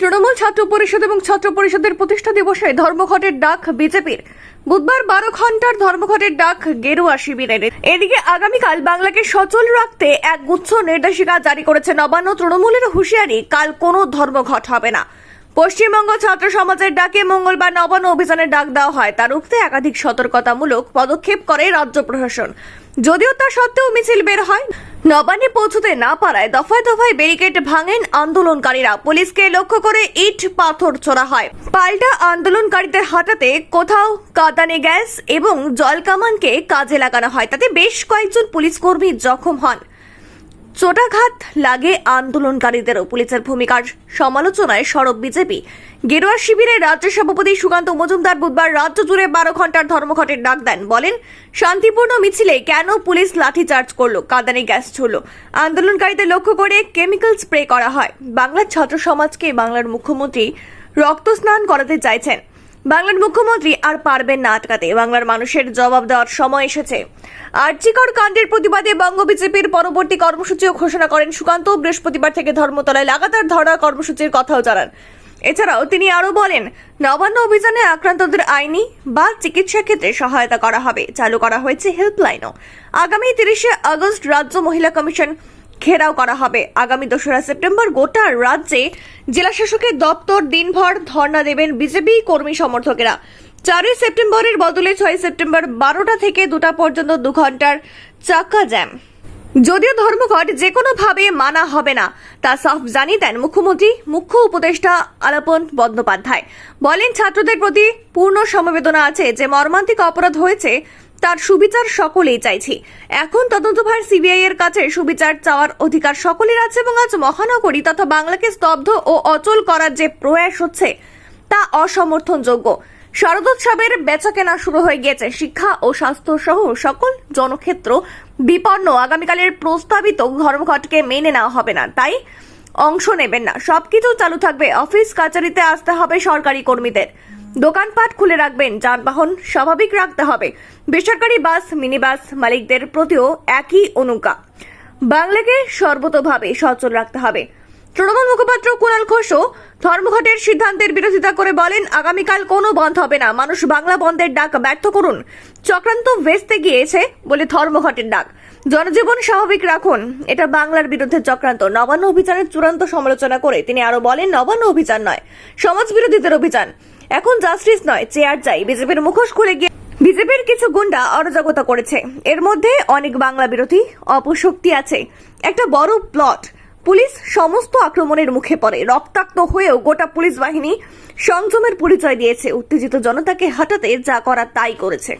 তৃণমূল ছাত্র পরিষদ এবং ছাত্র পরিষদের প্রতিষ্ঠা দিবসে ধর্মঘটের ডাক বিজেপির। বুধবার বারো ঘণ্টার ধর্মঘটের ডাক গেরুয়া শিবিরের এদিকে আগামীকাল বাংলাকে সচল রাখতে এক গুচ্ছ নির্দেশিকা জারি করেছে নবান্ন তৃণমূলের হুঁশিয়ারি, কাল কোনো ধর্মঘট হবে না। পশ্চিমবঙ্গ ছাত্র সমাজের ডাকে মঙ্গলবার নবান্ন অভিযানের ডাক দেওয়া হয়। তা রুখতে একাধিক সতর্কতামূলক পদক্ষেপ করে রাজ্য প্রশাসন। যদিও তা সত্ত্বেও মিছিল বের হয়। নবান্নে পৌঁছতে না পারায় দফায় দফায় ব্যারিকেড ভাঙেন আন্দোলনকারীরা। পুলিশকে লক্ষ্য করে ইট পাথর ছোড়া হয়। পাল্টা আন্দোলনকারীদের হাঁটাতে কোথাও কাদানে গ্যাস এবং জলকামানকে কাজে লাগানো হয়। তাতে বেশ কয়েকজন পুলিশ কর্মী জখম হন। চোটাঘাত লাগে আন্দোলনকারীদেরও পুলিশের ভূমিকার সমালোচনায় সরব বিজেপি। গেরুয়া শিবিরের রাজ্য সভাপতি সুকান্ত মজুমদার বুধবার রাজ্য জুড়ে বারো ঘণ্টার ধর্মঘটের ডাক দেন। বলেন, শান্তিপূর্ণ মিছিলে কেন পুলিশ লাঠিচার্জ করল? কাঁদানে গ্যাস ছুড়লো। আন্দোলনকারীদের লক্ষ্য করে কেমিক্যাল স্প্রে করা হয়। বাংলার ছাত্র সমাজকে বাংলার মুখ্যমন্ত্রী রক্ত স্নান করাতে চাইছেন। বাংলার মুখ্যমন্ত্রী আর পারবেন না আটকাতে। বাংলার মানুষের জবাব দেওয়ার সময় এসেছে। আর্চিকর কাণ্ডের প্রতিবাদে বঙ্গ বিজেপির পরবর্তী কর্মসূচিও ঘোষণা করেন সুকান্ত। বৃহস্পতিবার থেকে ধর্মতলায় লাগাতার ধরা কর্মসূচির কথাও জানান। এছাড়াও তিনি আরও বলেন, নবান্ন অভিযানে আক্রান্তদের আইনি বা চিকিৎসা ক্ষেত্রে সহায়তা করা হবে। চালু করা হয়েছে হেল্পলাইনও। আগামী তিরিশে আগস্ট রাজ্য মহিলা কমিশন ঘেরাও করা হবে। আগামী দোসরা সেপ্টেম্বর গোটা রাজ্যে জেলাশাসকের দপ্তর দিনভর ধর্ণা দেবেন বিজেপি কর্মী সমর্থকেরা। চারই সেপ্টেম্বরের বদলে ছয় সেপ্টেম্বর বারোটা থেকে দুটা পর্যন্ত দু ঘণ্টার চাকা জ্যাম। যদিও ধর্মঘট যে কোনোভাবে মানা হবে না, তা সাফ জানিয়ে দেন মুখ্যমন্ত্রী, মুখ্য উপদেষ্টা আলাপন বন্দ্যোপাধ্যায়। বলেন, ছাত্রদের প্রতি পূর্ণ সমবেদনা আছে যে মর্মান্তিক অপরাধ হয়েছে, তার সুবিচার সকলেই চাইছি। এখন তদন্তভার সিবিআই এর কাছে সুবিচার চাওয়ার অধিকার সকলের আছে এবং আজ মহানগরী তথা বাংলাকে স্তব্ধ ও অচল করার যে প্রয়াস হচ্ছে, তা অসমর্থনযোগ্য। শারদোৎসবের বেচাকেনা শুরু হয়ে গিয়েছে। শিক্ষা ও স্বাস্থ্য সহ সকল জনক্ষেত্র বিপন্ন। আগামীকালের প্রস্তাবিত ধর্মঘটকে মেনে নেওয়া হবে না। তাই অংশ নেবেন না। সবকিছু চালু থাকবে। অফিস কাচারিতে আসতে হবে সরকারি কর্মীদের। দোকানপাট খুলে রাখবেন। যানবাহন স্বাভাবিক রাখতে হবে। বেসরকারি বাস মিনি বাস মালিকদের প্রতিও একই অনুজ্ঞা। বাংলাকে সর্বতোভাবে সচল রাখতে হবে। তৃণমূল মুখপাত্র কুণাল ঘোষও ধর্মঘটের সিদ্ধান্তের বিরোধিতা করে বলেন, আগামীকাল কোনো বন্ধ হবে না। মানুষ বাংলা বন্ধের ডাক ব্যর্থ করুন। চক্রান্ত ভেস্তে গিয়েছে বলে ধর্মঘটের ডাক। জনজীবন স্বাভাবিক রাখুন। এটা বাংলার বিরুদ্ধে চক্রান্ত। নবান্ন অভিযানের চূড়ান্ত সমালোচনা করে তিনি আরও বলেন, নবান্ন অভিযান নয় সমাজ বিরোধীদের অভিযান। এখন জাস্টিস নয়, চেয়ার চাই। বিজেপির মুখোশ খুলে গিয়ে বিজেপির কিছু গুন্ডা অরাজকতা করেছে। এর মধ্যে অনেক বাংলা বিরোধী অপশক্তি আছে। একটা বড় প্লট পুলিশ সমস্ত আক্রমণের মুখে পড়ে। রক্তাক্ত হয়েও গোটা পুলিশ বাহিনী সংযমের পরিচয় দিয়েছে। উত্তেজিত জনতাকে হাঁটাতে যা করা তাই করেছে।